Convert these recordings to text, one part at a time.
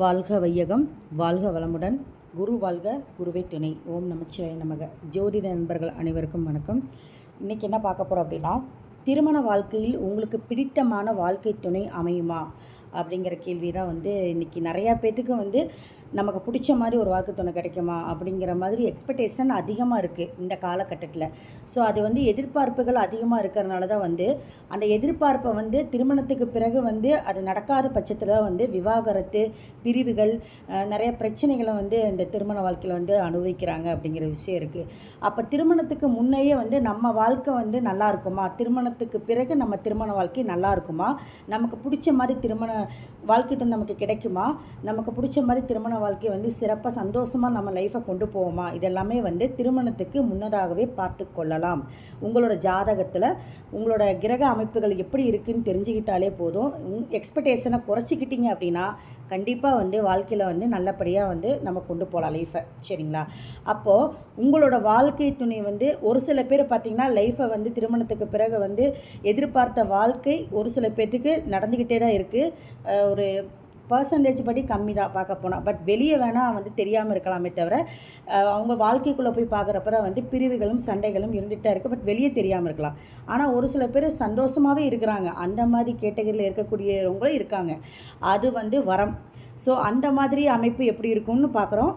வாழ்க வையகம் வாழ்க வளமுடன். குரு வாழ்க குருவை துணை. ஓம் நமச்சிவாய நமக. ஜோதிட நண்பர்கள் அனைவருக்கும் வணக்கம். இன்றைக்கி என்ன பார்க்க போகிறோம் அப்படின்னா திருமண வாழ்க்கையில் உங்களுக்கு பிடித்தமான வாழ்க்கை துணை அமையுமா அப்படிங்கிற கேள்வி தான் வந்து இன்றைக்கி நிறையா பேர்த்துக்கு வந்து நமக்கு பிடிச்ச மாதிரி ஒரு வாக்கு துணை கிடைக்குமா அப்படிங்கிற மாதிரி எக்ஸ்பெக்டேஷன் அதிகமாக இருக்குது இந்த காலகட்டத்தில். ஸோ அது வந்து எதிர்பார்ப்புகள் அதிகமாக இருக்கிறனால தான் வந்து அந்த எதிர்பார்ப்பை வந்து திருமணத்துக்கு பிறகு வந்து அது நடக்காத பட்சத்தில் தான் வந்து விவாகரத்து பிரிவுகள் நிறைய பிரச்சனைகளை வந்து இந்த திருமண வாழ்க்கையில் வந்து அனுபவிக்கிறாங்க அப்படிங்கிற விஷயம் இருக்குது அப்போ திருமணத்துக்கு முன்னையே வந்து நம்ம வாழ்க்கை வந்து நல்லா இருக்குமா? திருமணத்துக்கு பிறகு நம்ம திருமண வாழ்க்கை நல்லா இருக்குமா? நமக்கு பிடிச்ச மாதிரி திருமண வாழ்க்கை நமக்கு கிடைக்குமா? நமக்கு பிடிச்ச மாதிரி திருமண வாழ்க்கையை வந்து சிறப்பாக சந்தோஷமாக நம்ம லைஃப்பை கொண்டு போவோமா? இதெல்லாமே வந்து திருமணத்துக்கு முன்னதாகவே பார்த்து கொள்ளலாம். உங்களோட ஜாதகத்தில் உங்களோட கிரக அமைப்புகள் எப்படி இருக்குதுன்னு தெரிஞ்சுக்கிட்டாலே போதும். எக்ஸ்பெக்டேஷனை குறைச்சிக்கிட்டீங்க அப்படின்னா கண்டிப்பாக வந்து வாழ்க்கையில் வந்து நல்லபடியாக வந்து நம்ம கொண்டு போகலாம் லைஃப்பை சரிங்களா? அப்போது உங்களோட வாழ்க்கை துணை வந்து ஒரு சில பேர் பார்த்திங்கன்னா லைஃப்பை வந்து திருமணத்துக்கு பிறகு வந்து எதிர்பார்த்த வாழ்க்கை ஒரு சில பேர்த்துக்கு நடந்துக்கிட்டே தான் இருக்குது ஒரு பர்சன்டேஜ் படி கம்மி தான் பார்க்க போனால் பட் வெளியே வேணால் வந்து தெரியாமல் இருக்கலாமே தவிர அவங்க வாழ்க்கைக்குள்ளே போய் பார்க்குறப்ப வந்து பிரிவுகளும் சண்டைகளும் இருந்துகிட்டே இருக்குது பட் வெளியே தெரியாமல் இருக்கலாம். ஆனால் ஒரு சில பேர் சந்தோஷமாகவே இருக்கிறாங்க. அந்த மாதிரி கேட்டகரியில் இருக்கக்கூடியவங்களும் இருக்காங்க. அது வந்து வரம். ஸோ அந்த மாதிரி அமைப்பு எப்படி இருக்கும்னு பார்க்குறோம்.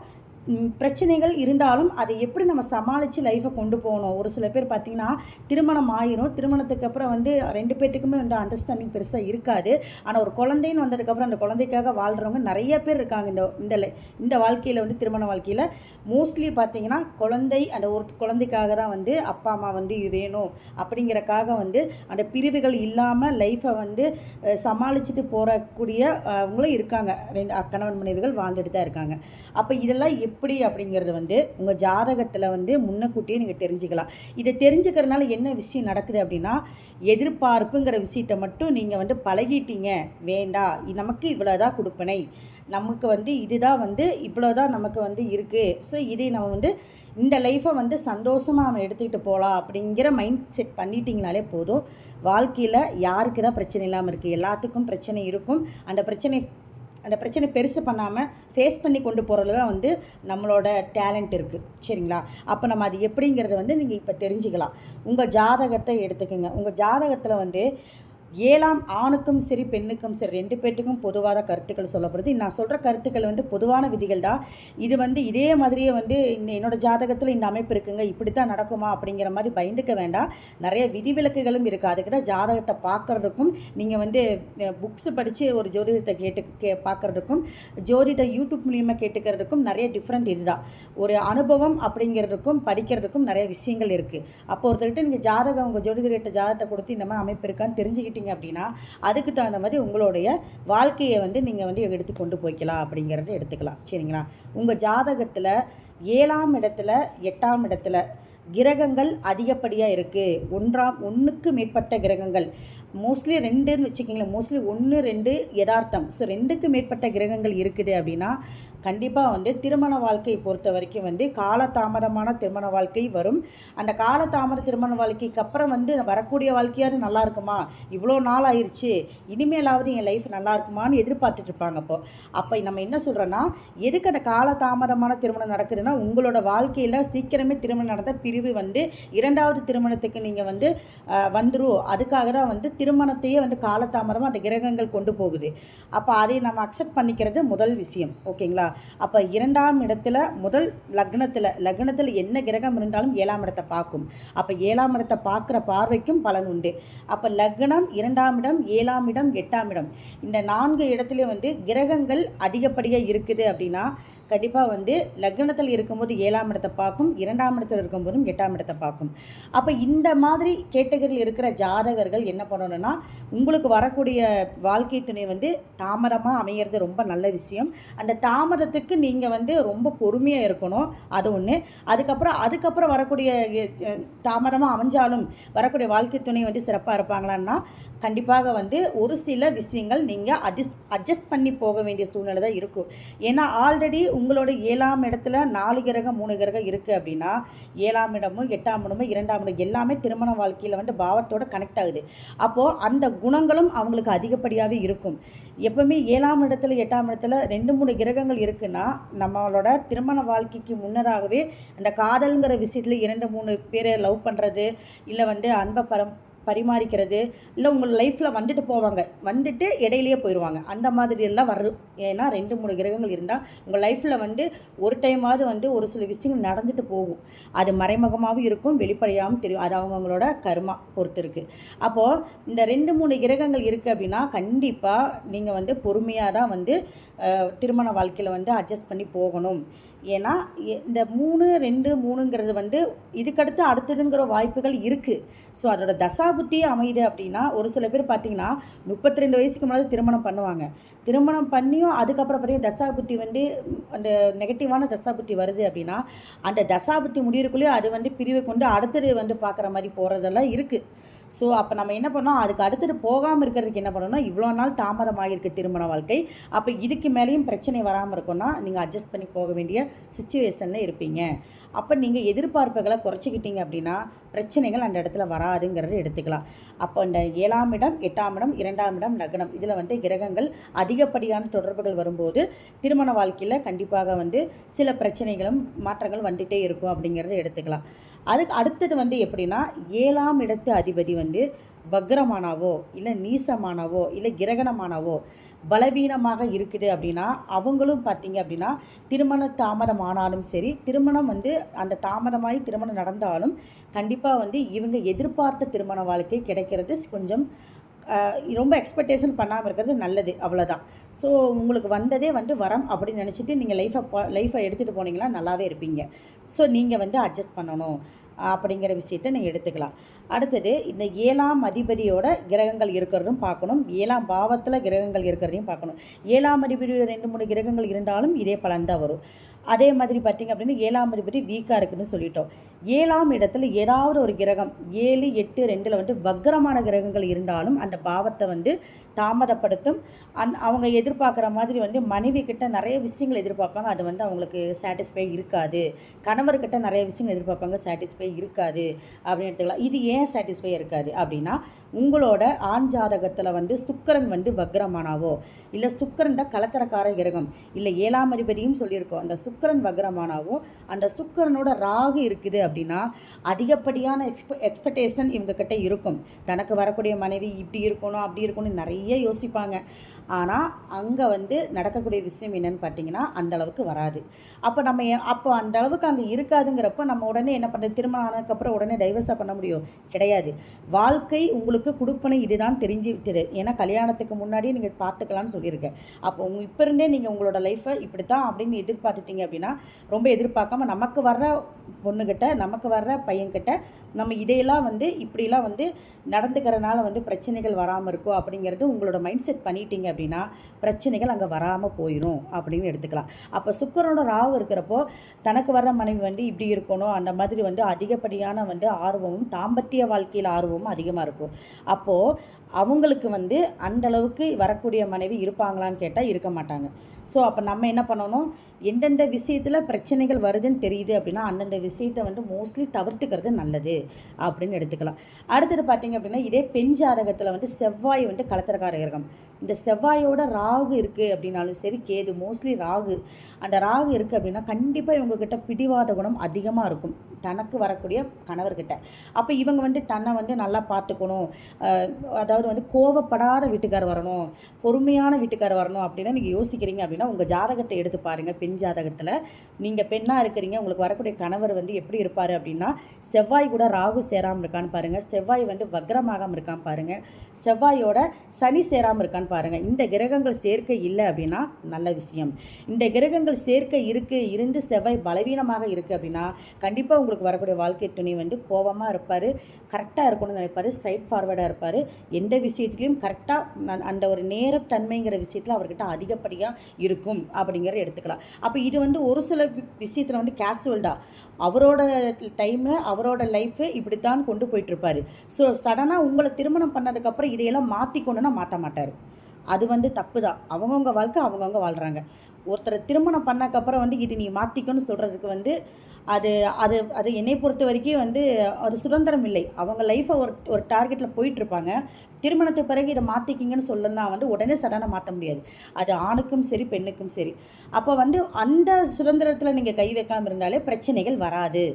பிரச்சனைகள் இருந்தாலும் அதை எப்படி நம்ம சமாளித்து லைஃப்பை கொண்டு போகணும்? ஒரு சில பேர் பார்த்திங்கன்னா திருமணம் ஆயிரும். திருமணத்துக்கு அப்புறம் வந்து ரெண்டு பேர்த்துக்குமே வந்து அண்டர்ஸ்டாண்டிங் பெருசாக இருக்காது. ஆனால் ஒரு குழந்தைன்னு வந்ததுக்கப்புறம் அந்த குழந்தைக்காக வாழ்கிறவங்க நிறைய பேர் இருக்காங்க. இந்த இந்த லை- இந்த வாழ்க்கையில் வந்து திருமண வாழ்க்கையில். மோஸ்ட்லி பார்த்தீங்கன்னா குழந்தை அந்த ஒரு குழந்தைக்காக தான் வந்து அப்பா அம்மா வந்து வேணும். அப்படிங்கிறக்காக வந்து அந்த பிரிவுகள் இல்லாமல் லைஃப்பை வந்து சமாளிச்சுட்டு போகக்கூடிய அவங்களும் இருக்காங்க. ரெண்டு அ- கணவன் மனைவிகள் வாழ்ந்துட்டு தான் இருக்காங்க. அப்போ இதெல்லாம் எப்படி அப்படிங்கிறது வந்து உங்கள் ஜாதகத்தில் வந்து முன்னக்கூட்டியே நீங்கள் தெரிஞ்சுக்கலாம். இதை தெரிஞ்சுக்கிறதுனால என்ன விஷயம் நடக்குது அப்படின்னா எதிர்பார்ப்புங்கிற விஷயத்தை மட்டும் நீங்கள் வந்து பழகிட்டீங்க. வேண்டாம் நமக்கு இவ்வளோதான் கொடுப்பனை. நமக்கு வந்து இதுதான் வந்து இவ்வளோதான் நமக்கு வந்து இருக்குது ஸோ இதை நம்ம வந்து இந்த லைஃப்பை வந்து சந்தோஷமாக நம்ம எடுத்துக்கிட்டு போகலாம் அப்படிங்கிற மைண்ட் செட் பண்ணிட்டீங்கனாலே போதும். வாழ்க்கையில் யாருக்கு தான் பிரச்சனை இல்லாமல் இருக்குது எல்லாத்துக்கும் பிரச்சனை இருக்கும். அந்த பிரச்சனை அந்த பிரச்சனை பெருசு பண்ணாமல் ஃபேஸ் பண்ணி கொண்டு போகிறதுல தான் வந்து நம்மளோட டேலண்ட் இருக்குது சரிங்களா? அப்போ நம்ம அது எப்படிங்கிறத வந்து நீங்கள் இப்போ தெரிஞ்சுக்கலாம். உங்கள் ஜாதகத்தை எடுத்துக்கோங்க. உங்கள் ஜாதகத்தில் வந்து ஏழாம் ஆணுக்கும் சரி பெண்ணுக்கும் சரி ரெண்டு பேர்த்துக்கும் பொதுவான கருத்துக்கள் சொல்லப்படுது. நான் சொல்கிற கருத்துக்கள் வந்து பொதுவான விதிகள் தான். இது வந்து இதே மாதிரியே வந்து இந்த என்னோட ஜாதகத்தில் இந்த அமைப்பு இருக்குங்க. இப்படி தான் நடக்குமா அப்படிங்கிற மாதிரி பயந்துக்க வேண்டாம். நிறைய விதிவிலக்குகளும் இருக்குது அதுக்கு தான் ஜாதகத்தை பார்க்குறதுக்கும் நீங்கள் வந்து புக்ஸ் படித்து ஒரு ஜோதிடத்தை கேட்டு கே பார்க்குறதுக்கும் ஜோதிட யூடியூப் மூலியமாக கேட்டுக்கிறதுக்கும் நிறைய டிஃப்ரெண்ட் இதுதான். ஒரு அனுபவம் அப்படிங்கிறதுக்கும் படிக்கிறதுக்கும் நிறைய விஷயங்கள் இருக்குது அப்போ ஒருத்தர்கிட்ட நீங்கள் ஜாதகம் உங்கள் ஜோதிடர்கிட்ட ஜாதகத்தை கொடுத்து இந்த மாதிரி அமைப்பு இருக்கான்னு தெரிஞ்சுக்கிட்டு எடுத்துக்கிட்டீங்க அப்படின்னா அதுக்கு தகுந்த மாதிரி உங்களுடைய வாழ்க்கையை வந்து நீங்கள் வந்து எடுத்து கொண்டு போய்க்கலாம் அப்படிங்கிறத எடுத்துக்கலாம். சரிங்களா? உங்கள் ஜாதகத்தில் ஏழாம் இடத்துல எட்டாம் இடத்துல கிரகங்கள் அதிகப்படியாக இருக்குது ஒன்றாம் ஒன்றுக்கு மேற்பட்ட கிரகங்கள். மோஸ்ட்லி ரெண்டுன்னு வச்சுக்கிங்களேன். மோஸ்ட்லி ஒன்று ரெண்டு யதார்த்தம். ஸோ ரெண்டுக்கு மேற்பட்ட கிரகங்கள் இருக்குது அப்படின்னா கண்டிப்பாக வந்து திருமண வாழ்க்கையை பொறுத்த வரைக்கும் வந்து காலதாமதமான திருமண வாழ்க்கை வரும். அந்த காலதாமத திருமண வாழ்க்கைக்கு அப்புறம் வந்து வரக்கூடிய வாழ்க்கையாவது நல்லா இருக்குமா? இவ்வளோ நாள் ஆயிடுச்சு இனிமேலாவது என் லைஃப் நல்லா இருக்குமான்னு எதிர்பார்த்துட்டு இருப்பாங்க அப்போ. அப்போ நம்ம என்ன சொல்கிறோன்னா எதுக்கு அந்த காலதாமதமான திருமணம் நடக்குதுன்னா உங்களோட வாழ்க்கையில் சீக்கிரமே திருமணம் நடந்த பிரிவு வந்து இரண்டாவது திருமணத்துக்கு நீங்கள் வந்து வந்துடும் அதுக்காக தான் வந்து திருமணத்தையே வந்து காலதாமதமாக அந்த கிரகங்கள் கொண்டு போகுது. அப்போ அதை நம்ம அக்செப்ட் பண்ணிக்கிறது முதல் விஷயம். ஓகேங்களா? அப்போ இரண்டாம் இடத்துல முதல் லக்னத்தில் லக்னத்தில் என்ன கிரகம் இருந்தாலும் ஏழாம் இடத்தை பார்க்கும். அப்போ ஏழாம் இடத்தை பார்க்குற பார்வைக்கும் பலன் உண்டு. அப்போ லக்னம் இரண்டாம் இடம் ஏழாம் இடம் எட்டாம் இடம். இந்த நான்கு இடத்துலையும் வந்து கிரகங்கள் அதிகப்படியாக இருக்குது அப்படின்னா கண்டிப்பாக வந்து லக்னத்தில் இருக்கும்போது ஏழாம் இடத்தை பார்க்கும் இரண்டாம் இடத்தில் இருக்கும்போதும் எட்டாம் இடத்தை பார்க்கும். அப்போ இந்த மாதிரி கேட்டகரியில் இருக்கிற ஜாதகர்கள் என்ன பண்ணணும்னா உங்களுக்கு வரக்கூடிய வாழ்க்கை துணை வந்து தாமதமாக அமையிறது ரொம்ப நல்ல விஷயம். அந்த தாமதத்துக்கு நீங்கள் வந்து ரொம்ப பொறுமையாக இருக்கணும். அது ஒன்று அதுக்கப்புறம் அதுக்கப்புறம் வரக்கூடிய தாமதமாக அமைஞ்சாலும் வரக்கூடிய வாழ்க்கை துணை வந்து சிறப்பாக இருப்பாங்களான்னா கண்டிப்பாக வந்து ஒரு சில விஷயங்கள் நீங்கள் அட்ஜஸ்ட் அட்ஜஸ்ட் பண்ணி போக வேண்டிய சூழ்நிலை தான் இருக்கும். ஏன்னா ஆல்ரெடி உங்களோட ஏழாம் இடத்துல நாலு கிரகம் மூணு கிரகம் இருக்குது அப்படின்னா ஏழாம் இடமும் எட்டாம் இடமும் இரண்டாம் இடம் எல்லாமே திருமண வாழ்க்கையில் வந்து பாவத்தோட கனெக்ட் ஆகுது. அப்போது அந்த குணங்களும் அவங்களுக்கு அதிகப்படியாகவே இருக்கும். எப்பவுமே ஏழாம் இடத்துல எட்டாம் இடத்துல ரெண்டு மூணு கிரகங்கள் இருக்குன்னா நம்மளோட திருமண வாழ்க்கைக்கு முன்னராகவே அந்த காதல்ங்கிற விஷயத்தில் இரண்டு மூணு பேரை லவ் பண்ணுறது இல்லை வந்து அன்பை பரம் பரிமாறிக்கிறது இல்லை உங்கள் லைஃப்பில் வந்துட்டு போவாங்க. வந்துட்டு இடையிலேயே போயிடுவாங்க அந்த மாதிரி எல்லாம் வரும் ஏன்னா ரெண்டு மூணு கிரகங்கள் இருந்தால் உங்கள் லைஃப்பில் வந்து ஒரு டைமாவது வந்து ஒரு சில விஷயங்கள் நடந்துட்டு போகும். அது மறைமுகமாகவும் இருக்கும் வெளிப்படையாகவும் தெரியும். அது அவங்கவுங்களோட கர்மா பொறுத்து இருக்குது அப்போது இந்த ரெண்டு மூணு கிரகங்கள் இருக்குது அப்படின்னா கண்டிப்பாக நீங்கள் வந்து பொறுமையாக தான் வந்து திருமண வாழ்க்கையில் வந்து அட்ஜஸ்ட் பண்ணி போகணும். ஏன்னா இந்த மூணு ரெண்டு மூணுங்கிறது வந்து இதுக்கடுத்து அடுத்ததுங்கிற வாய்ப்புகள் இருக்குது ஸோ அதோட தசாபுத்தி அமையுது அப்படின்னா ஒரு சில பேர் பார்த்தீங்கன்னா முப்பத்தி ரெண்டு வயசுக்கு முன்னாடி திருமணம் பண்ணுவாங்க. திருமணம் பண்ணியும் அதுக்கப்புறம் பார்த்தீங்கன்னா தசாபுத்தி வந்து அந்த நெகட்டிவான தசாபுத்தி வருது அப்படின்னா அந்த தசாபுத்தி முடியறக்குள்ளேயே அது வந்து பிரிவை கொண்டு அடுத்தது வந்து பார்க்குற மாதிரி போகிறதெல்லாம் இருக்குது ஸோ அப்போ நம்ம என்ன பண்ணோம்? அதுக்கு அடுத்தது போகாமல் இருக்கிறதுக்கு என்ன பண்ணணும்னா இவ்வளோ நாள் தாமதமாகிருக்கு திருமண வாழ்க்கை. அப்போ இதுக்கு மேலேயும் பிரச்சனை வராமல் இருக்கும்னா நீங்கள் அட்ஜஸ்ட் பண்ணி போக வேண்டிய சுச்சுவேஷனில் இருப்பீங்க. அப்போ நீங்கள் எதிர்பார்ப்புகளை குறைச்சிக்கிட்டீங்க அப்படின்னா பிரச்சனைகள் அந்த இடத்துல வராதுங்கிறத எடுத்துக்கலாம். அப்போ இந்த ஏழாம் இடம் எட்டாம் இடம் இரண்டாம் இடம் லக்னம் இதில் வந்து கிரகங்கள் அதிகப்படியான தொடர்புகள் வரும்போது திருமண வாழ்க்கையில் கண்டிப்பாக வந்து சில பிரச்சனைகளும் மாற்றங்கள் வந்துகிட்டே இருக்கும் அப்படிங்கிறத எடுத்துக்கலாம். அதுக்கு அடுத்தது வந்து எப்படின்னா ஏழாம் இடத்து அதிபதி வந்து வக்ரமானாவோ இல்லை நீசமானவோ இல்லை கிரகணமானவோ பலவீனமாக இருக்குது அப்படின்னா அவங்களும் பார்த்தீங்க அப்படின்னா திருமண தாமதம் ஆனாலும் சரி திருமணம் வந்து அந்த தாமதமாகி திருமணம் நடந்தாலும் கண்டிப்பாக வந்து இவங்க எதிர்பார்த்த திருமண வாழ்க்கை கிடைக்கிறது கொஞ்சம் ரொம்ப எக்ஸ்பெக்டேஷன் பண்ணாமல் இருக்கிறது நல்லது அவ்வளோதான் ஸோ உங்களுக்கு வந்ததே வந்து வரம் அப்படின்னு நினச்சிட்டு நீங்கள் லைஃப்பை லைஃப்பை எடுத்துகிட்டு போனீங்கன்னா நல்லாவே இருப்பீங்க. ஸோ நீங்கள் வந்து அட்ஜஸ்ட் பண்ணணும் அப்படிங்கிற விஷயத்த நீங்கள் எடுத்துக்கலாம். அடுத்தது இந்த ஏழாம் அதிபதியோட கிரகங்கள் இருக்கிறதும் பார்க்கணும். ஏழாம் பாவத்தில் கிரகங்கள் இருக்கிறதையும் பார்க்கணும். ஏழாம் அதிபதியோட ரெண்டு மூணு கிரகங்கள் இருந்தாலும் இதே பலன் தான் வரும். அதே மாதிரி பார்த்தீங்க அப்படின்னா ஏழாம் அதிபதி வீக்காக இருக்குன்னு சொல்லிட்டோம். ஏழாம் இடத்துல ஏதாவது ஒரு கிரகம் ஏழு எட்டு ரெண்டில் வந்து வக்ரமான கிரகங்கள் இருந்தாலும் அந்த பாவத்தை வந்து தாமதப்படுத்தும். அந் அவங்க எதிர்பார்க்குற மாதிரி வந்து மனைவி கிட்ட நிறைய விஷயங்கள் எதிர்பார்ப்பாங்க. அது வந்து அவங்களுக்கு சாட்டிஸ்ஃபை இருக்காது. கணவர்கிட்ட நிறைய விஷயங்கள் எதிர்பார்ப்பாங்க. சாட்டிஸ்ஃபை இருக்காது அப்படின்னு எடுத்துக்கலாம். இது ஏன் சாட்டிஸ்ஃபை இருக்காது அப்படின்னா உங்களோட ஆண் ஜாதகத்தில் வந்து சுக்கரன் வந்து வக்ரமானாவோ இல்லை சுக்கரன் தான் கலத்தரக்கார கிரகம் இல்லை ஏழாம் அதிபதியும் சொல்லியிருக்கோம். அந்த சுக்கிரன் வக்ரமானாவோ அந்த சுக்கரனோட ராகு இருக்குது அப்படின்னா அதிகப்படியான எக்ஸ்பெ எக்ஸ்பெக்டேஷன் இவங்கக்கிட்ட இருக்கும். தனக்கு வரக்கூடிய மனைவி இப்படி இருக்கணும் அப்படி இருக்கணும் நிறைய யோசிப்பாங்க. ஆனால் அங்கே வந்து நடக்கக்கூடிய விஷயம் என்னென்னு பார்த்தீங்கன்னா அந்த அளவுக்கு வராது. அப்போ நம்ம அப்போ அந்த அளவுக்கு அங்கே இருக்காதுங்கிறப்ப நம்ம உடனே என்ன பண்ணுறது திருமணம் ஆனதுக்கப்புறம் உடனே டைவர்ஸாக பண்ண முடியும்? கிடையாது. வாழ்க்கை உங்களுக்கு கொடுப்பனை இதுதான் தெரிஞ்சு விட்டுரு ஏன்னா கல்யாணத்துக்கு முன்னாடியே நீங்கள் பார்த்துக்கலாம்னு சொல்லியிருக்கேன். அப்போ உங்கள் இப்போ இருந்தே நீங்கள் உங்களோட லைஃப்பை இப்படி தான் அப்படின்னு எதிர்பார்த்துட்டீங்க அப்படின்னா ரொம்ப எதிர்பார்க்காம நமக்கு வர்ற பொண்ணுக்கிட்ட நமக்கு வர்ற பையன்கிட்ட நம்ம இதையெல்லாம் வந்து இப்படிலாம் வந்து நடந்துக்கிறனால வந்து பிரச்சனைகள் வராமல் இருக்கும் அப்படிங்கிறது உங்களோட மைண்ட் செட் பண்ணிட்டீங்க அப்படின்னா பிரச்சனைகள் அங்கே வராமல் போயிடும் அப்படின்னு எடுத்துக்கலாம். அப்போ சுக்கரனோட ராகு இருக்கிறப்போ தனக்கு வர்ற மனைவி வந்து இப்படி இருக்கணும். அந்த மாதிரி வந்து அதிகப்படியான வந்து ஆர்வமும் தாம்பத்திய வாழ்க்கையில் ஆர்வமும் அதிகமாக இருக்கும். அப்போது அவங்களுக்கு வந்து அந்த அளவுக்கு வரக்கூடிய மனைவி இருப்பாங்களான்னு கேட்டால் இருக்க மாட்டாங்க. ஸோ அப்போ நம்ம என்ன பண்ணணும்? எந்தெந்த விஷயத்தில் பிரச்சனைகள் வருதுன்னு தெரியுது அப்படின்னா அந்தந்த விஷயத்தை வந்து மோஸ்ட்லி தவிர்த்துக்கிறது நல்லது அப்படின்னு எடுத்துக்கலாம். அடுத்தது பார்த்திங்க அப்படின்னா இதே பெண் ஜாதகத்தில் வந்து செவ்வாய் வந்து கலத்திரக்கார கிரகம் இந்த செவ்வாயோட ராகு இருக்குது அப்படின்னாலும் சரி கேது மோஸ்ட்லி ராகு. அந்த ராகு இருக்குது அப்படின்னா கண்டிப்பாக இவங்கக்கிட்ட பிடிவாத குணம் அதிகமாக இருக்கும். தனக்கு வரக்கூடிய கணவர்கிட்ட. அப்போ இவங்க வந்து தன்னை வந்து நல்லா பார்த்துக்கணும். அதாவது வந்து கோவப்படாத வீட்டுக்கார் வரணும். பொறுமையான வீட்டுக்கார் வரணும் அப்படின்னா நீங்கள் யோசிக்கிறீங்க அப்படின்னா உங்கள் ஜாதகத்தை எடுத்து பாருங்கள் பெண் ஜாதகத்தில் நீங்கள் பெண்ணாக இருக்கிறீங்க. உங்களுக்கு வரக்கூடிய கணவர் வந்து எப்படி இருப்பார் அப்படின்னா செவ்வாய் கூட ராகு சேராமல் இருக்கான்னு பாருங்கள் செவ்வாய் வந்து வக்ரமாகாமல் இருக்கான்னு பாருங்கள் செவ்வாயோட சனி சேராமல் இருக்கான்னு பாருங்கள் இந்த கிரகங்கள் சேர்க்கை இல்லை அப்படின்னா நல்ல விஷயம். இந்த கிரகங்கள் சேர்க்கை இருக்குது இருந்து செவ்வாய் பலவீனமாக இருக்குது அப்படின்னா கண்டிப்பாக உங்களுக்கு வரக்கூடிய வாழ்க்கை துணை வந்து கோபமாக இருப்பார் கரெக்டாக இருக்கணும்னு நினைப்பார் ஸ்ட்ரைட் ஃபார்வர்டாக இருப்பார். எந்த விஷயத்துலையும் கரெக்டாக அந்த ஒரு நேரத்தன்மைங்கிற விஷயத்தில் அவர்கிட்ட அதிகப்படியாக இருக்கும் அப்படிங்கிறத எடுத்துக்கலாம். அப்போ இது வந்து ஒரு சில விஷயத்தில் வந்து கேஷுவல்டாக அவரோட டைமை அவரோட லைஃபை இப்படித்தான் கொண்டு போயிட்டுருப்பாரு ஸோ சடனாக உங்களை திருமணம் பண்ணதுக்கப்புறம் இதையெல்லாம் மாற்றிக்கணுன்னா மாற்ற மாட்டார். அது வந்து தப்பு தான் அவங்கவுங்க வாழ்க்கை அவங்கவுங்க வாழ்கிறாங்க ஒருத்தரை திருமணம் பண்ணக்கப்புறம் வந்து இது நீ மாற்றிக்கணும்னு சொல்கிறதுக்கு வந்து அது அது அது என்னை பொறுத்த வரைக்கும் வந்து அது சுதந்திரம் இல்லை. அவங்க லைஃப்பை ஒரு ஒரு டார்கெட்டில் போயிட்டுருப்பாங்க. திருமணத்துக்கு பிறகு இதை மாற்றிக்கிங்கன்னு சொல்லணும்னா வந்து உடனே சடனாக மாற்ற முடியாது. அது ஆணுக்கும் சரி பெண்ணுக்கும் சரி. அப்போ வந்து அந்த சுதந்திரத்தில் நீங்கள் கை வைக்காமல் இருந்தாலே பிரச்சனைகள் வராது.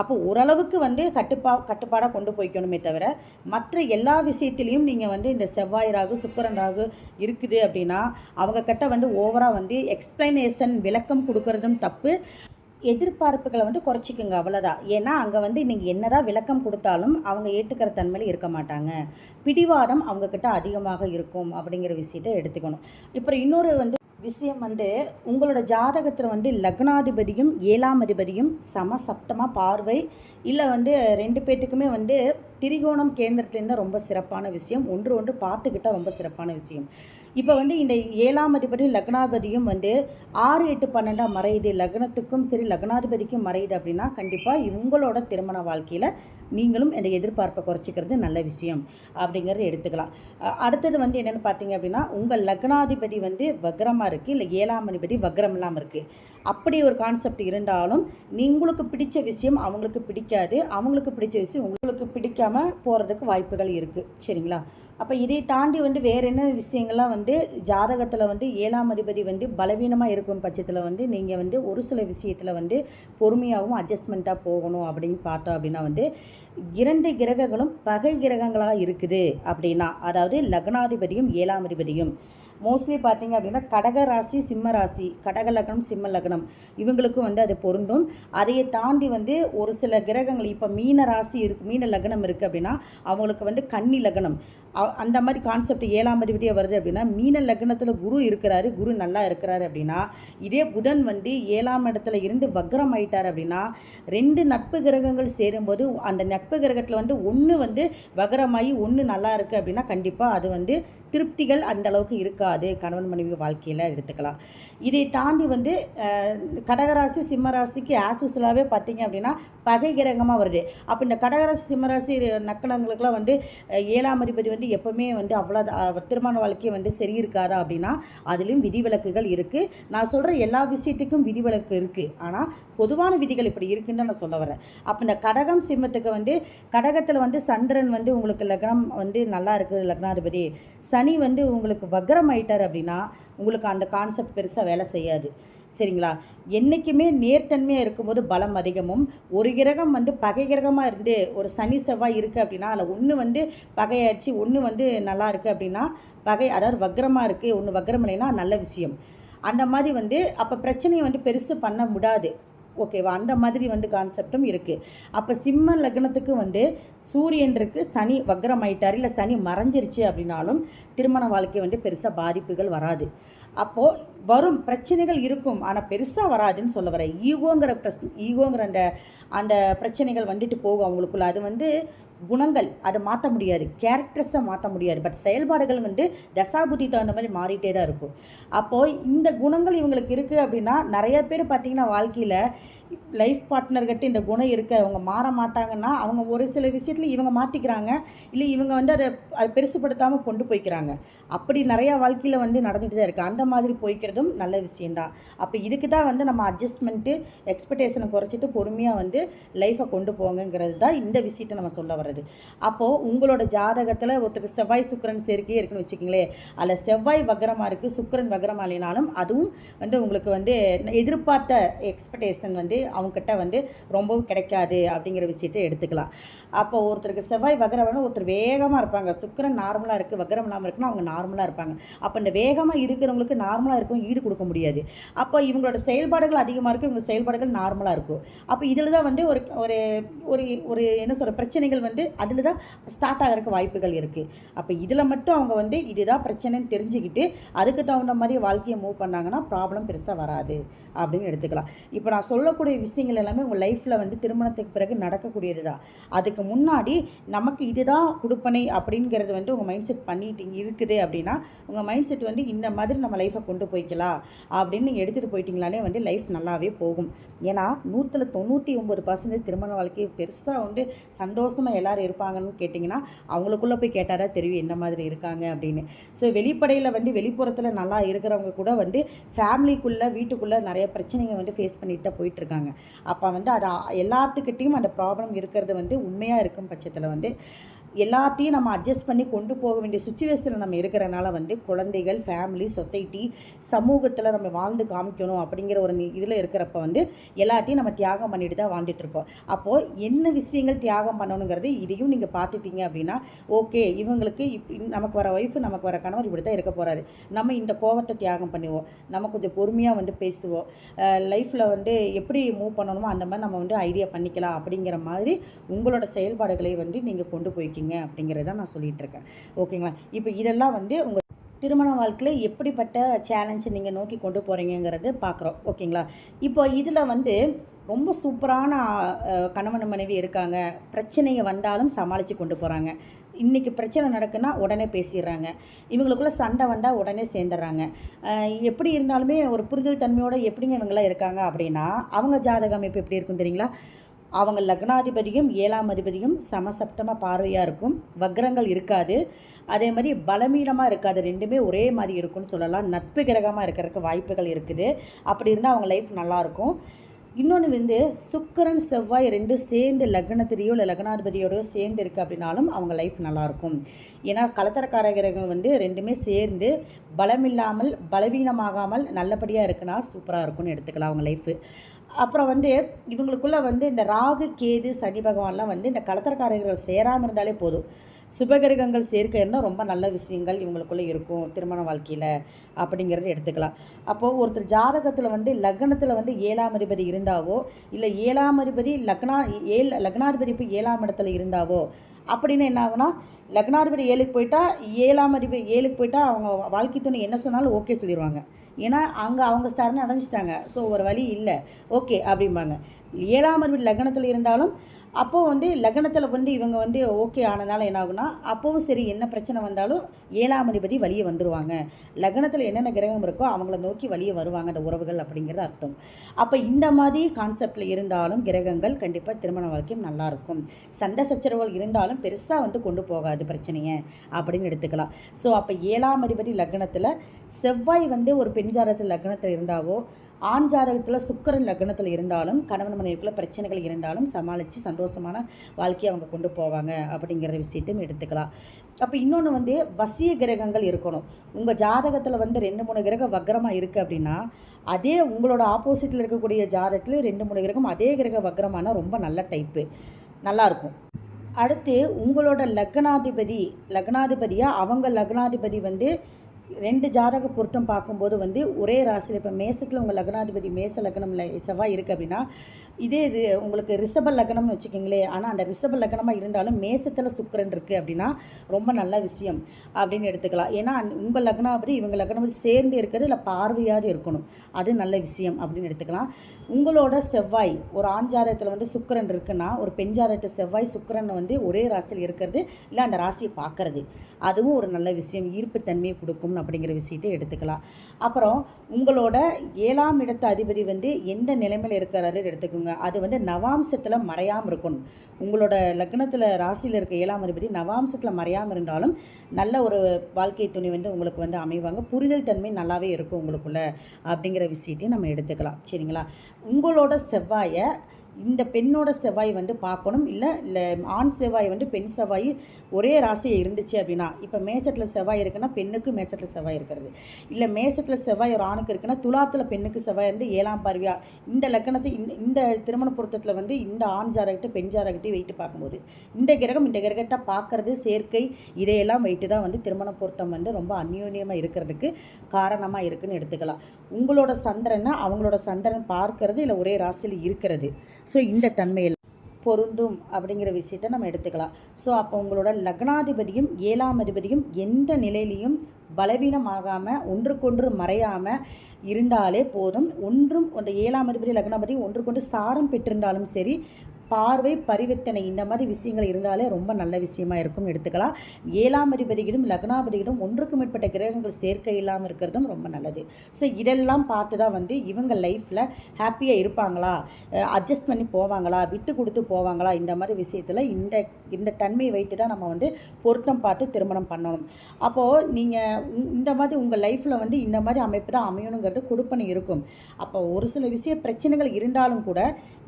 அப்போ ஓரளவுக்கு வந்து கட்டுப்பா கட்டுப்பாடாக கொண்டு போய்க்கணுமே தவிர மற்ற எல்லா விஷயத்துலேயும் நீங்கள் வந்து இந்த செவ்வாய் ராகு சுக்கரன் ராகு இருக்குது அப்படின்னா அவங்க கிட்ட வந்து ஓவராக வந்து எக்ஸ்பிளனேஷன் விளக்கம் கொடுக்கறதும் தப்பு. எதிர்பார்ப்புகளை வந்து குறைச்சிக்குங்க அவ்வளோதான் ஏன்னா அங்கே வந்து நீங்கள் என்னதான் விளக்கம் கொடுத்தாலும் அவங்க ஏற்றுக்கிற தன்மையில் இருக்க மாட்டாங்க. பிடிவாதம் அவங்கக்கிட்ட அதிகமாக இருக்கும் அப்படிங்கிற விஷயத்தை எடுத்துக்கணும். இப்போ இன்னொரு வந்து விஷயம் வந்து உங்களோட ஜாதகத்தில் வந்து லக்னாதிபதியும் ஏழாம் அதிபதியும் சம சப்தமாக பார்வை இல்லை வந்து ரெண்டு பேர்த்துக்குமே வந்து திரிகோணம் கேந்திரத்துலேருந்து ரொம்ப சிறப்பான விஷயம் ஒன்று ஒன்று பார்த்துக்கிட்டால் ரொம்ப சிறப்பான விஷயம். இப்போ வந்து இந்த ஏழாம் அதிபதியும் லக்னாதிபதியும் வந்து ஆறு எட்டு பன்னெண்டாக மறையுது. லக்னத்துக்கும் சரி லக்னாதிபதிக்கும் மறையுது அப்படின்னா கண்டிப்பாக இவங்களோட திருமண வாழ்க்கையில் நீங்களும் இந்த எதிர்பார்ப்பை குறைச்சிக்கிறது நல்ல விஷயம் அப்படிங்கிறத எடுத்துக்கலாம். அடுத்தது வந்து என்னென்னு பார்த்தீங்க அப்படின்னா உங்கள் லக்னாதிபதி வந்து வக்ரமாக இருக்குது இல்லை ஏழாம் அதிபதி வக்ரம் இல்லாமல் இருக்குது அப்படி ஒரு கான்செப்ட் இருந்தாலும் நீ உங்களுக்கு பிடிச்ச விஷயம் அவங்களுக்கு பிடிக்காது. அவங்களுக்கு பிடிச்ச விஷயம் உங்களுக்கு பிடிக்காமல் போகிறதுக்கு வாய்ப்புகள் இருக்குது சரிங்களா? அப்போ இதை தாண்டி வந்து வேறு என்ன விஷயங்கள்லாம் வந்து ஜாதகத்தில் வந்து ஏழாம் அதிபதி வந்து பலவீனமாக இருக்கும் பட்சத்தில் வந்து நீங்கள் வந்து ஒரு சில விஷயத்தில் வந்து பொறுமையாகவும் அட்ஜஸ்ட்மெண்ட்டாக போகணும் அப்படின்னு பார்த்தோம் அப்படின்னா வந்து இரண்டு கிரகங்களும் பகை கிரகங்களாக இருக்குது அப்படின்னா அதாவது லக்னாதிபதியும் ஏழாம் அதிபதியும். மோஸ்ட்லி பார்த்தீங்க அப்படின்னா கடக ராசி சிம்ம ராசி கடக லக்னம் சிம்ம லக்னம். இவங்களுக்கும் வந்து அது பொருந்தும். அதையை தாண்டி வந்து ஒரு சில கிரகங்கள் இப்போ மீன ராசி இருக்கு மீன லக்னம் இருக்குது அப்படின்னா அவங்களுக்கு வந்து கன்னி லக்னம். அந்த மாதிரி கான்செப்ட் ஏழாம் அதிபதியாக வருது அப்படின்னா மீன லக்னத்தில் குரு இருக்கிறாரு குரு நல்லா இருக்கிறாரு அப்படின்னா இதே புதன் வந்து ஏழாம் இடத்துல இருந்து வக்ரம் ஆயிட்டார் அப்படின்னா ரெண்டு நட்பு கிரகங்கள் சேரும்போது அந்த நட்பு கிரகத்தில் வந்து ஒன்று வந்து வக்ரமாகி ஒன்று நல்லா இருக்குது அப்படின்னா கண்டிப்பாக அது வந்து திருப்திகள் அந்த அளவுக்கு இருக்காது கணவன் மனைவி வாழ்க்கையில் எடுத்துக்கலாம். இதை தாண்டி வந்து கடகராசி சிம்மராசிக்கு ஆசுசலாகவே பார்த்தீங்க அப்படின்னா பகை கிரகமாக வருது. அப்போ இந்த கடகராசி சிம்மராசி நக்கணங்களுக்குலாம் வந்து ஏழாம் அதிபதி வந்து எப்போவுமே வந்து அவ்வளோ திருமண வாழ்க்கையை வந்து சரி இருக்காதா அப்படின்னா அதுலேயும் விதிவிலக்குகள் இருக்குது நான் சொல்கிற எல்லா விஷயத்துக்கும் விதிவிலக்கு இருக்குது ஆனால் பொதுவான விதிகள் இப்படி இருக்குன்னு நான் சொல்ல வரேன். அப்போ இந்த கடகம் சிம்மத்துக்கு வந்து கடகத்தில் வந்து சந்திரன் வந்து உங்களுக்கு லக்னம் வந்து நல்லா இருக்குது லக்னாதிபதி. சனி வந்து உங்களுக்கு வக்ரம் ஆயிட்டார் அப்படின்னா உங்களுக்கு அந்த கான்செப்ட் பெருசாக வேலை செய்யாது. சரிங்களா? என்றைக்குமே நேர்த்தன்மையாக இருக்கும்போது பலம் அதிகமும் ஒரு கிரகம் வந்து பகை கிரகமாக இருந்து ஒரு சனி செவ்வாய் இருக்குது அப்படின்னா அதில் ஒன்று வந்து பகையாயிடுச்சு ஒன்று வந்து நல்லா இருக்குது அப்படின்னா பகை அதாவது வக்ரமாக இருக்குது ஒன்று வக்ரம் இல்லைன்னா நல்ல விஷயம். அந்த மாதிரி வந்து அப்போ பிரச்சனையை வந்து பெருசு பண்ண முடியாது. ஓகேவா? அந்த மாதிரி வந்து கான்செப்டும் இருக்குது அப்போ சிம்ம லக்னத்துக்கு வந்து சூரியன் இருக்கு சனி வக்ரம் ஆயிட்டார் இல்லை சனி மறைஞ்சிருச்சு அப்படின்னாலும் திருமண வாழ்க்கை வந்து பெருசாக பாதிப்புகள் வராது. அப்போது வரும் பிரச்சனைகள் இருக்கும். ஆனால் பெருசாக வராதுன்னு சொல்ல வரேன். ஈகோங்கிற பிரஸ் ஈகோங்கிற அந்த அந்த பிரச்சனைகள் வந்துட்டு போகும் அவங்களுக்குள்ள. அது வந்து குணங்கள். அதை மாற்ற முடியாது. கேரக்டர்ஸை மாற்ற முடியாது. பட் செயல்பாடுகள் வந்து தசாபுத்தி தகுந்த மாதிரி மாறிட்டே தான் இருக்கும். அப்போது இந்த குணங்கள் இவங்களுக்கு இருக்குது அப்படின்னா நிறைய பேர் பார்த்திங்கன்னா வாழ்க்கையில் லைஃப் பார்ட்னர்கிட்ட இந்த குணம் இருக்க அவங்க மாற மாட்டாங்கன்னா அவங்க ஒரு சில விஷயத்தில் இவங்க மாற்றிக்கிறாங்க இல்லை இவங்க வந்து அதை அதை பெருசுப்படுத்தாமல் கொண்டு போய்க்கிறாங்க. அப்படி நிறையா வாழ்க்கையில் வந்து நடந்துகிட்டு தான் இருக்குது அந்த மாதிரி போய்க்கிறதும் நல்ல விஷயந்தான் அப்போ இதுக்கு தான் வந்து நம்ம அட்ஜஸ்ட்மெண்ட்டு எக்ஸ்பெக்டேஷனை குறைச்சிட்டு பொறுமையாக வந்து லைஃப்பை கொண்டு போங்கங்கிறது தான் இந்த விஷயத்தை நம்ம சொல்ல வர்றது. அப்போது உங்களோட ஜாதகத்தில் ஒருத்தருக்கு செவ்வாய் சுக்கரன் சேர்க்கையே இருக்குன்னு வச்சுக்கிங்களேன். அதில் செவ்வாய் வக்ரமாக இருக்குது சுக்கரன் வக்ரமாக இல்லைனாலும் அதுவும் வந்து உங்களுக்கு வந்து எதிர்பார்த்த எக்ஸ்பெக்டேஷன் வந்து வந்து அவங்கக்கிட்ட வந்து ரொம்பவும் கிடைக்காது அப்படிங்கிற விஷயத்தை எடுத்துக்கலாம். அப்போ ஒருத்தருக்கு செவ்வாய் வகரவன ஒருத்தர் வேகமாக இருப்பாங்க. சுக்கரன் நார்மலாக இருக்குது வக்ரம் இல்லாமல் இருக்குன்னா அவங்க நார்மலாக இருப்பாங்க. அப்போ இந்த வேகமாக இருக்கிறவங்களுக்கு நார்மலாக இருக்கும் ஈடு கொடுக்க முடியாது. அப்போ இவங்களோட செயல்பாடுகள் அதிகமாக இருக்கும் இவங்க செயல்பாடுகள் நார்மலாக இருக்கும். அப்போ இதில் தான் வந்து ஒரு ஒரு ஒரு ஒரு என்ன சொல்கிற பிரச்சனைகள் வந்து அதில் தான் ஸ்டார்ட் ஆகிறதுக்கு வாய்ப்புகள் இருக்குது அப்போ இதில் மட்டும் அவங்க வந்து இதுதான் பிரச்சனைன்னு தெரிஞ்சுக்கிட்டு அதுக்கு தகுந்த மாதிரி வாழ்க்கையை மூவ் பண்ணாங்கன்னா ப்ராப்ளம் பெருசாக வராது அப்படின்னு எடுத்துக்கலாம். இப்போ நான் சொல்லக்கூடிய விஷயங்கள் எல்லாமே உங்கள் லைஃப்பில் வந்து திருமணத்துக்கு பிறகு நடக்கக்கூடியது தான் அதுக்கு முன்னாடி நமக்கு இதுதான் கொடுப்பனை அப்படிங்கிறது வந்து உங்கள் மைண்ட் செட் பண்ணிட்டு இருக்குது அப்படின்னா உங்கள் மைண்ட் செட் வந்து இந்த மாதிரி நம்ம லைஃப்பை கொண்டு போய்க்கலாம் அப்படின்னு நீங்கள் எடுத்துகிட்டு போயிட்டீங்களாலே வந்து லைஃப் நல்லாவே போகும். ஏன்னா நூற்றில் தொண்ணூற்றி ஒம்பது பர்சன்டேஜ் திருமண வாழ்க்கை பெருசாக வந்து சந்தோஷமாக எல்லோரும் இருப்பாங்கன்னு கேட்டிங்கன்னா அவங்களுக்குள்ளே போய் கேட்டாரா தெரியும் என்ன மாதிரி இருக்காங்க அப்படின்னு. ஸோ வெளிப்படையில் வந்து வெளிப்புறத்தில் நல்லா இருக்கிறவங்க கூட வந்து ஃபேமிலிக்குள்ளே வீட்டுக்குள்ளே நிறைய பிரச்சனைங்க வந்து ஃபேஸ் பண்ணிட்டு போயிட்டுருக்காங்க அப்போ வந்து அது எல்லாத்துக்கிட்டேயும் அந்த ப்ராப்ளம் இருக்கிறது வந்து உண்மையாக இருக்கும் பட்சத்தில் வந்து எல்லாத்தையும் நம்ம அட்ஜஸ்ட் பண்ணி கொண்டு போக வேண்டிய சுச்சுவேஷனில் நம்ம இருக்கிறனால வந்து குழந்தைகள் ஃபேமிலி சொசைட்டி சமூகத்தில் நம்ம வாழ்ந்து காமிக்கணும் அப்படிங்கிற ஒரு இதில் இருக்கிறப்ப வந்து எல்லாத்தையும் நம்ம தியாகம் பண்ணிட்டு தான் வாழ்ந்துட்டு இருக்கோம். அப்போது என்ன விஷயங்கள் தியாகம் பண்ணணுங்கிறது இதையும் நீங்கள் பார்த்துட்டீங்க அப்படின்னா ஓகே இவங்களுக்கு இப் நமக்கு வர ஒய்ஃபு நமக்கு வர கணவர் இப்படி தான் இருக்க போகிறாரு நம்ம இந்த கோவத்தை தியாகம் பண்ணுவோம். நம்ம கொஞ்சம் பொறுமையாக வந்து பேசுவோம். லைஃப்பில் வந்து எப்படி மூவ் பண்ணணுமோ அந்த மாதிரி நம்ம வந்து ஐடியா பண்ணிக்கலாம் அப்படிங்கிற மாதிரி உங்களோட செயல்பாடுகளை வந்து நீங்கள் கொண்டு போய்க்கிங்க. அப்படிங்கிறத நான் சொல்லிகிட்ருக்கேன் ஓகேங்களா? இப்போ இதெல்லாம் வந்து உங்கள் திருமண வாழ்க்கையில் எப்படிப்பட்ட சேலஞ்சை நீங்கள் நோக்கி கொண்டு போகிறீங்கிறது பார்க்குறோம் ஓகேங்களா? இப்போ இதில் வந்து ரொம்ப சூப்பரான கணவன் மனைவி இருக்காங்க. பிரச்சனையை வந்தாலும் சமாளித்து கொண்டு போகிறாங்க இன்றைக்கி பிரச்சனை நடக்குன்னா உடனே பேசிடுறாங்க. இவங்களுக்குள்ள சண்டை வந்தால் உடனே சேர்ந்துடுறாங்க. எப்படி இருந்தாலுமே ஒரு புரிதல் தன்மையோட எப்படிங்க இவங்களாம் இருக்காங்க அப்படின்னா அவங்க ஜாதக அமைப்பு எப்படி இருக்கும் தெரியுங்களா? அவங்க லக்னாதிபதியும் ஏழாம் அதிபதியும் சமசப்தமாக பார்வையாக இருக்கும். வக்ரங்கள் இருக்காது. அதே மாதிரி பலமீனமாக இருக்காது. ரெண்டுமே ஒரே மாதிரி இருக்கும்னு சொல்லலாம். நட்பு கிரகமாக இருக்கிறதுக்கு வாய்ப்புகள் இருக்குது. அப்படி இருந்தால் அவங்க லைஃப் நல்லாயிருக்கும் இன்னொன்று வந்து சுக்கரன் செவ்வாய் ரெண்டும் சேர்ந்து லக்னத்திலேயோ இல்லை லக்னாதிபதியோடயோ சேர்ந்து இருக்குது அப்படின்னாலும் அவங்க லைஃப் நல்லாயிருக்கும் ஏன்னா கலத்தரக்காரகிரகங்கள் வந்து ரெண்டுமே சேர்ந்து பலமில்லாமல் பலவீனமாகாமல் நல்லபடியாக இருக்குன்னா சூப்பராக இருக்கும்னு எடுத்துக்கலாம் அவங்க லைஃபு அப்புறம் வந்து இவங்களுக்குள்ள வந்து இந்த ராகு கேது சனி பகவான்லாம் வந்து இந்த கலத்தரக்காரர்கள் சேராமல் இருந்தாலே போதும். சுபகிரகங்கள் சேர்க்க இருந்தால் ரொம்ப நல்ல விஷயங்கள் இவங்களுக்குள்ளே இருக்கும் திருமண வாழ்க்கையில் அப்படிங்கிறத எடுத்துக்கலாம். அப்போது ஒருத்தர் ஜாதகத்தில் வந்து லக்னத்தில் வந்து ஏழாம் அதிபதி இருந்தாவோ இல்லை ஏழாம் அதிபதி லக்னா ஏழ் லக்னாதிபதி இப்போ ஏழாம் இடத்துல இருந்தாவோ அப்படின்னு என்ன ஆகுனா லக்னாதிபதி ஏழுக்கு போயிட்டா ஏழாம் அதிபதி ஏழுக்கு போயிட்டா அவங்க வாழ்க்கை துணை என்ன சொன்னாலும் ஓகே சொல்லிடுவாங்க ஏன்னா அங்கே அவங்க சரண அடைஞ்சிட்டாங்க. ஸோ ஒரு வழி இல்லை. ஓகே அப்படிம்பாங்க. ஏழாம் வீடு லக்னத்தில் இருந்தாலும் அப்போது வந்து லக்னத்தில் வந்து இவங்க வந்து ஓகே ஆனதால என்ன ஆகுனா அப்போவும் சரி என்ன பிரச்சனை வந்தாலும் ஏழாம் அதிபதி வழியே வந்துடுவாங்க லக்னத்தில் என்னென்ன கிரகம் இருக்கோ அவங்கள நோக்கி வழியே வருவாங்க அந்த உறவுகள் அப்படிங்கிறது அர்த்தம். அப்போ இந்த மாதிரி கான்செப்டில் இருந்தாலும் கிரகங்கள் கண்டிப்பாக திருமண வாழ்க்கையும் நல்லாயிருக்கும் சண்டை சச்சரவுகள் இருந்தாலும் பெருசாக வந்து கொண்டு போகாது பிரச்சனையை அப்படின்னு எடுத்துக்கலாம். ஸோ அப்போ ஏழாம் அதிபதி லக்னத்தில் செவ்வாய் வந்து ஒரு பெண்ஜாரத்தில் லக்னத்தில் இருந்தாவோ ஆண் ஜாதகத்தில் சுக்கரன் லக்னத்தில் இருந்தாலும் கணவன் மனைவிக்குள்ள பிரச்சனைகள் இருந்தாலும் சமாளித்து சந்தோஷமான வாழ்க்கையை அவங்க கொண்டு போவாங்க அப்படிங்கிற விஷயத்தையும் எடுத்துக்கலாம். அப்போ இன்னொன்று வந்து வசிய கிரகங்கள் இருக்கணும். உங்கள் ஜாதகத்தில் வந்து ரெண்டு மூணு கிரகம் வக்ரமாக இருக்குது அப்படின்னா அதே உங்களோட ஆப்போசிட்டில் இருக்கக்கூடிய ஜாதகத்தில் ரெண்டு மூணு கிரகம் அதே கிரக வக்ரமான ரொம்ப நல்ல டைப்பு. நல்லாயிருக்கும் அடுத்து உங்களோட லக்னாதிபதி லக்னாதிபதியாக அவங்க லக்னாதிபதி வந்து ரெண்டு ஜாதக பொருத்தம் பார்க்கும்போது வந்து ஒரே ராசியில் இப்போ மேசத்தில் உங்கள் லக்னாதிபதி மேச லக்னம் செவ்வாய் இருக்குது அப்படின்னா இதே உங்களுக்கு ரிஷப லக்னம்னு வச்சுக்கிங்களேன் ஆனால் அந்த ரிஷப லக்னமாக இருந்தாலும் மேசத்தில் சுக்கரன் இருக்குது அப்படின்னா ரொம்ப நல்ல விஷயம் அப்படின்னு எடுத்துக்கலாம். ஏன்னா உங்கள் லக்னாபதி இவங்க லக்னாபதி சேர்ந்து இருக்கிறது இல்லை பார்வையாவது இருக்கணும். அது நல்ல விஷயம் அப்படின்னு எடுத்துக்கலாம். உங்களோட செவ்வாய் ஒரு ஆண் ஜாதகத்தில் வந்து சுக்கிரன் இருக்குன்னா ஒரு பெண் ஜாதகத்தில் செவ்வாய் சுக்கிரன் வந்து ஒரே ராசியில் இருக்கிறது இல்லை அந்த ராசியை பார்க்கறது. அதுவும் ஒரு நல்ல விஷயம் ஈர்ப்புத்தன்மையை கொடுக்கும் அப்படிங்கிற விஷயத்தை எடுத்துக்கலாம். அப்புறம் உங்களோட ஏழாம் இடத்து அதிபதி வந்து எந்த நிலைமையில் இருக்கிறாரு எடுத்துக்கோங்க. அது வந்து நவாம்சத்தில் மறையாமல் இருக்கணும். உங்களோட லக்னத்தில் ராசியில் இருக்க ஏழாம் அதிபதி நவாம்சத்தில் மறையாமல் இருந்தாலும் நல்ல ஒரு வாழ்க்கை துணி வந்து உங்களுக்கு வந்து அமைவாங்க. புரிதல் தன்மை நல்லாவே இருக்கும் உங்களுக்குள்ள அப்படிங்கிற விஷயத்தையும் நம்ம எடுத்துக்கலாம். சரிங்களா? உங்களோட செவ்வாயை இந்த பெண்ணோட செவ்வாய் வந்து பார்க்கணும். இல்லை இல்லை ஆண் செவ்வாய் வந்து பெண் செவ்வாய் ஒரே ராசியை இருந்துச்சு அப்படின்னா இப்போ மேசத்தில் செவ்வாய் இருக்குன்னா பெண்ணுக்கு மேசத்தில் செவ்வாய் இருக்கிறது. இல்லை மேசத்தில் செவ்வாய் ஒரு ஆணுக்கு இருக்குன்னா துலாத்தில் பெண்ணுக்கு செவ்வாய் இருந்து ஏழாம் பார்வையா? இந்த லக்கணத்தை இந்த இந்த திருமண பொருத்தத்தில் வந்து இந்த ஆண் ஜாதகத்தை பெண் ஜாரகிட்டையும் வைட்டு பார்க்கும்போது இந்த கிரகம் இந்த கிரகத்தை பார்க்குறது சேர்க்கை இதையெல்லாம் வைட்டு தான் வந்து திருமண பொருத்தம் வந்து ரொம்ப அந்யோன்யமாக இருக்கிறதுக்கு காரணமாக இருக்குன்னு எடுத்துக்கலாம். உங்களோட சந்திரனை அவங்களோட சந்திரன் பார்க்கறது இல்லை ஒரே ராசியில் இருக்கிறது. ஸோ இந்த தன்மையில் பொருந்தும் அப்படிங்கிற விஷயத்தை நம்ம எடுத்துக்கலாம். ஸோ அப்போ உங்களோட லக்னாதிபதியும் ஏழாம் அதிபதியும் எந்த நிலையிலையும் பலவீனமாகாமல் ஒன்றுக்கொன்று மறையாமல் இருந்தாலே போதும். ஒன்றும் அந்த ஏழாம் அதிபதி லக்னாபதி ஒன்றுக்கொன்று சாரம் பெற்றிருந்தாலும் சரி பார்வை பரிவர்த்தனை இந்த மாதிரி விஷயங்கள் இருந்தாலே ரொம்ப நல்ல விஷயமா இருக்கும்னு எடுத்துக்கலாம். ஏழாம் அதிபதிகளும் லக்னாபதிகளும் ஒன்றுக்கு மேற்பட்ட கிரகங்கள் சேர்க்கை இல்லாமல் இருக்கிறதும் ரொம்ப நல்லது. ஸோ இதெல்லாம் பார்த்து தான் வந்து இவங்க லைஃப்பில் ஹாப்பியாக இருப்பாங்களா? அட்ஜஸ்ட் பண்ணி போவாங்களா? விட்டு கொடுத்து போவாங்களா? இந்த மாதிரி விஷயத்தில் இந்த இந்த தன்மையை வைத்து தான் நம்ம வந்து பொருத்தம் பார்த்து திருமணம் பண்ணணும். அப்போது நீங்கள் இந்த மாதிரி உங்கள் லைஃப்பில் வந்து இந்த மாதிரி அமைப்பு தான் அமையணுங்கிறது கொடுப்பனை இருக்கும். அப்போ ஒரு சில விஷய பிரச்சனைகள் இருந்தாலும் கூட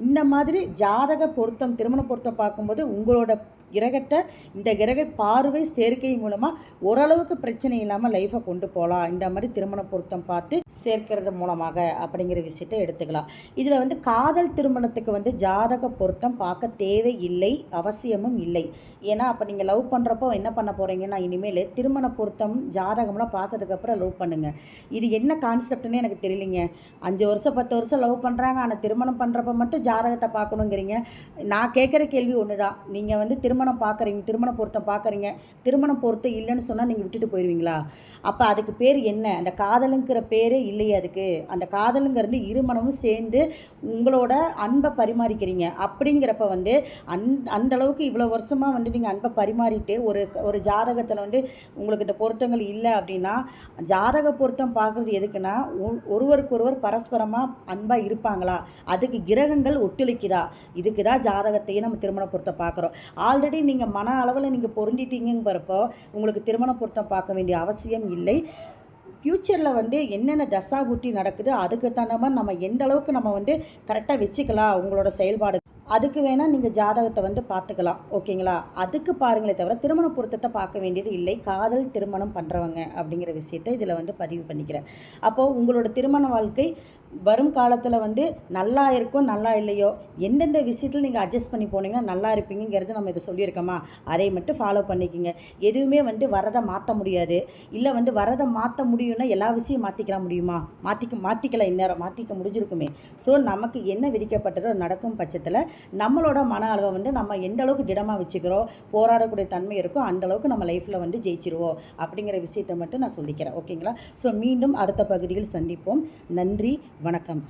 இந்த மாதிரி ஜாதக பொருத்தம் திருமண பொருத்தம் பார்க்கும்போது உங்களோட கிரகத்தை இந்த கிரக பார்வை சேர்க்கை மூலமாக ஓரளவுக்கு பிரச்சனை இல்லாமல் லைஃப்பை கொண்டு போகலாம் இந்த மாதிரி திருமண பொருத்தம் பார்த்து சேர்க்கிறது மூலமாக அப்படிங்கிற விஷயத்தை எடுத்துக்கலாம். இதில் வந்து காதல் திருமணத்துக்கு வந்து ஜாதக பொருத்தம் பார்க்க தேவை இல்லை அவசியமும் இல்லை. ஏன்னா அப்போ நீங்கள் லவ் பண்ணுறப்போ என்ன பண்ண போகிறீங்கன்னா இனிமேல் திருமண பொருத்தம் ஜாதகம்லாம் பார்த்ததுக்கப்புறம் லவ் பண்ணுங்கள் இது என்ன கான்செப்ட்னு எனக்கு தெரியலிங்க. அஞ்சு வருஷம் பத்து வருஷம் லவ் பண்ணுறாங்க ஆனால் திருமணம் பண்ணுறப்ப மட்டும் ஜாதகத்தை பார்க்கணுங்கிறீங்க. நான் கேட்குற கேள்வி ஒன்று தான் நீங்கள் வந்து திருமணம் திருமணம் பார்க்குறீங்க திருமண பொருத்தம் பார்க்குறீங்க திருமணம் பொருத்தம் இல்லைன்னு சொன்னால் நீங்கள் விட்டுட்டு போயிடுவீங்களா அப்போ அதுக்கு பேர் என்ன? அந்த காதலுங்கிற பேரே இல்லையே அதுக்கு. அந்த காதலுங்கிறது இருமணமும் சேர்ந்து உங்களோட அன்பை பரிமாறிக்கிறீங்க. அப்படிங்கிறப்ப வந்து அந் அந்த அளவுக்கு இவ்வளோ வருஷமாக வந்து நீங்கள் அன்பை பரிமாறிட்டு ஒரு ஒரு ஜாதகத்தில் வந்து உங்களுக்கு இந்த பொருத்தங்கள் இல்லை அப்படின்னா ஜாதக பொருத்தம் பார்க்குறது எதுக்குன்னா ஒ- ஒருவருக்கொருவர் பரஸ்பரமாக அன்பாக இருப்பாங்களா? அதுக்கு கிரகங்கள் ஒத்துழைக்குதா? இதுக்கு தான் ஜாதகத்தையே நம்ம திருமண பொருத்தம் பார்க்குறோம் ஆல்ரெடி நீங்கள் மன அளவில் நீங்கள் பொருந்திட்டீங்கிறப்போ உங்களுக்கு திருமண பொருத்தம் பார்க்க வேண்டிய அவசியம் இல்லை. ஃப்யூச்சரில் வந்து என்னென்ன தசா புத்தி நடக்குது அதுக்கு தகுந்த மாதிரி நம்ம எந்த அளவுக்கு நம்ம வந்து கரெக்டாக வச்சுக்கலாம் உங்களோட செயல்பாடு அதுக்கு வேணால் நீங்கள் ஜாதகத்தை வந்து பார்த்துக்கலாம் ஓகேங்களா? அதுக்கு பாருங்களே தவிர திருமண பொருத்தத்தை பார்க்க வேண்டியது இல்லை. காதல் திருமணம் பண்ணுறவங்க அப்படிங்கிற விஷயத்தை இதில் வந்து பதிவு பண்ணிக்கிறேன். அப்போது உங்களோட திருமண வாழ்க்கை வரும் காலத்தில் வந்து நல்லா இருக்கும் நல்லா இல்லையோ எந்தெந்த விஷயத்தில் நீங்கள் அட்ஜஸ்ட் பண்ணி போனீங்கன்னா நல்லா இருப்பீங்கிறது நம்ம இதை சொல்லியிருக்கோமா? அதை மட்டும் ஃபாலோ பண்ணிக்கோங்க. எதுவுமே வந்து வரதை மாற்ற முடியாது. இல்லை வந்து வரதை மாற்ற முடியும்னா எல்லா விஷயம் மாற்றிக்கலாம் முடியுமா? மாற்றிக்க மாற்றிக்கலாம் இந்நேரம் மாற்றிக்க முடிஞ்சிருக்குமே. ஸோ நமக்கு என்ன விதிக்கப்பட்டதோ நடக்கும் பட்சத்தில் நம்மளோட மன அளவை வந்து நம்ம எந்த அளவுக்கு திடமாக வச்சுக்கிறோம் போராடக்கூடிய தன்மை இருக்கோ அந்த அளவுக்கு நம்ம லைஃப்பில் வந்து ஜெயிச்சிருவோம் அப்படிங்கிற விஷயத்தை மட்டும் நான் சொல்லிக்கிறேன். ஓகேங்களா ஸோ மீண்டும் அடுத்த பகுதியில் சந்திப்போம். நன்றி வணக்கம்.